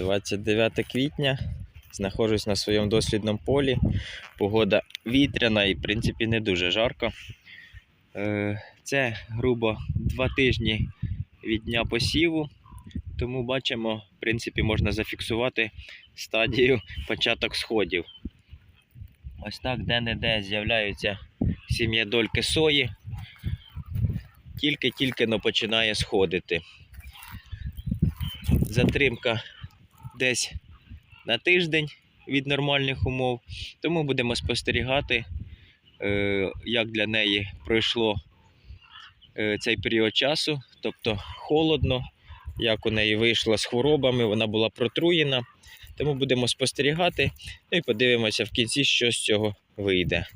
29 квітня. Знаходжусь на своєму дослідному полі. Погода вітряна і, в принципі, не дуже жарко. Е, Це грубо два тижні від дня посіву. Тому бачимо, в принципі, можна зафіксувати стадію початок сходів. Ось так де-не-де з'являються сім'ядольки сої. Тільки-тільки починає сходити. Затримка десь на тиждень від нормальних умов. Тому будемо спостерігати, е, як для неї пройшло е, цей період часу, тобто холодно, як у неї вийшло з хворобами, вона була протруєна. Тому будемо спостерігати ну і подивимося в кінці, що з цього вийде.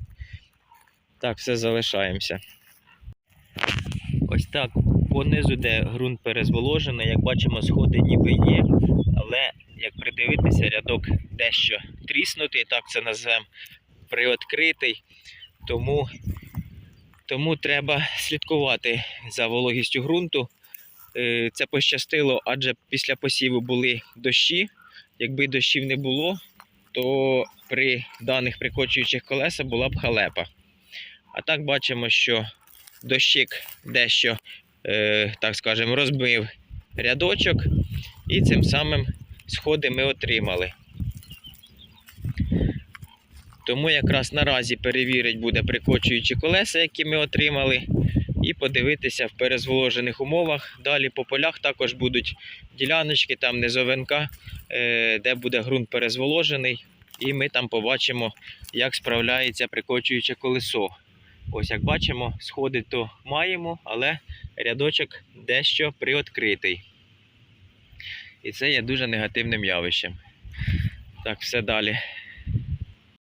Так, все залишаємося. Ось так, понизу, де ґрунт перезволожений, як бачимо, сходи ніби є, але як придивитися, рядок дещо тріснутий, так це назвемо, приоткритий. Тому, тому треба слідкувати за вологістю ґрунту. Е, Це пощастило, адже після посіву були дощі. Якби дощів не було, то при даних прикочуючих колесах була б халепа. А так бачимо, що дощик дещо, е, так скажемо, розбив рядочок, і цим самим сходи ми отримали. Тому якраз наразі перевірить буде прикочуючі колеса, які ми отримали, і подивитися в перезволожених умовах. Далі по полях також будуть діляночки, там низовинка, е, де буде ґрунт перезволожений, і ми там побачимо, як справляється прикочуюче колесо. Ось як бачимо, сходи то маємо, але рядочок дещо приоткритий. І це є дуже негативним явищем. Так, все далі